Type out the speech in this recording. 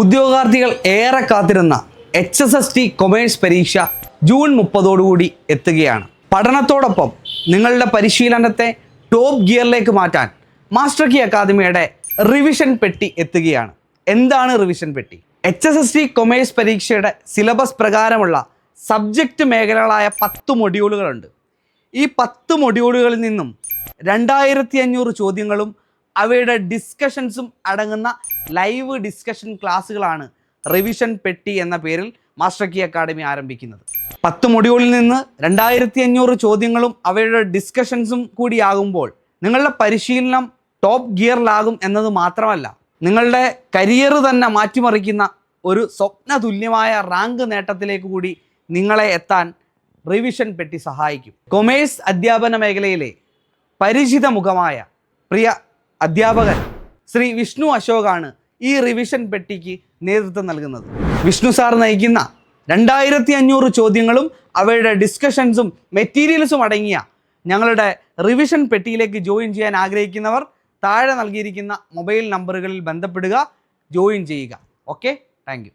ഉദ്യോഗാർത്ഥികൾ ഏറെ കാത്തിരുന്ന H S S T commerce പരീക്ഷ ജൂൺ മുപ്പതോടുകൂടി എത്തുകയാണ്. പഠനത്തോടൊപ്പം നിങ്ങളുടെ പരിശീലനത്തെ ടോപ്പ് ഗിയറിലേക്ക് മാറ്റാൻ മാസ്റ്റർ കി അക്കാദമിയുടെ റിവിഷൻ പെട്ടി എത്തുകയാണ്. എന്താണ് റിവിഷൻ പെട്ടി? H S S T commerce പരീക്ഷയുടെ സിലബസ് പ്രകാരമുള്ള സബ്ജക്റ്റ് മേഖലകളായ പത്ത് മൊഡ്യൂളുകളുണ്ട് ഈ പത്ത് മൊഡ്യൂളുകളിൽ നിന്നും രണ്ടായിരത്തി അഞ്ഞൂറ് ചോദ്യങ്ങളും അവയുടെ ഡിസ്കഷൻസും അടങ്ങുന്ന ലൈവ് ഡിസ്കഷൻ ക്ലാസ്സുകളാണ് റിവിഷൻ പെട്ടി എന്ന പേരിൽ മാസ്റ്റർ കി അക്കാഡമി ആരംഭിക്കുന്നത്. പത്ത് മൊഡ്യൂളിൽ നിന്ന് രണ്ടായിരത്തി അഞ്ഞൂറ് ചോദ്യങ്ങളും അവയുടെ ഡിസ്കഷൻസും കൂടിയാകുമ്പോൾ നിങ്ങളുടെ പരിശീലനം ടോപ്പ് ഗിയറിലാകും എന്നത് മാത്രമല്ല നിങ്ങളുടെ കരിയർ തന്നെ മാറ്റിമറിക്കുന്ന ഒരു സ്വപ്ന തുല്യമായ റാങ്ക് നേട്ടത്തിലേക്ക് കൂടി നിങ്ങളെ എത്താൻ റിവിഷൻ പെട്ടി സഹായിക്കും. കൊമേഴ്സ് അധ്യാപന മേഖലയിലെ പരിചിത മുഖമായ പ്രിയ അധ്യാപകൻ ശ്രീ വിഷ്ണു അശോകാണ് ഈ റിവിഷൻ പെട്ടിക്ക് നേതൃത്വം നൽകുന്നത്. വിഷ്ണു സാർ നയിക്കുന്ന രണ്ടായിരത്തി അഞ്ഞൂറ് ചോദ്യങ്ങളും അവയുടെ ഡിസ്കഷൻസും മെറ്റീരിയൽസും അടങ്ങിയ ഞങ്ങളുടെ റിവിഷൻ പെട്ടിയിലേക്ക് ജോയിൻ ചെയ്യാൻ ആഗ്രഹിക്കുന്നവർ താഴെ നൽകിയിരിക്കുന്ന മൊബൈൽ നമ്പറുകളിൽ ബന്ധപ്പെടുക ജോയിൻ ചെയ്യുക. Okay thank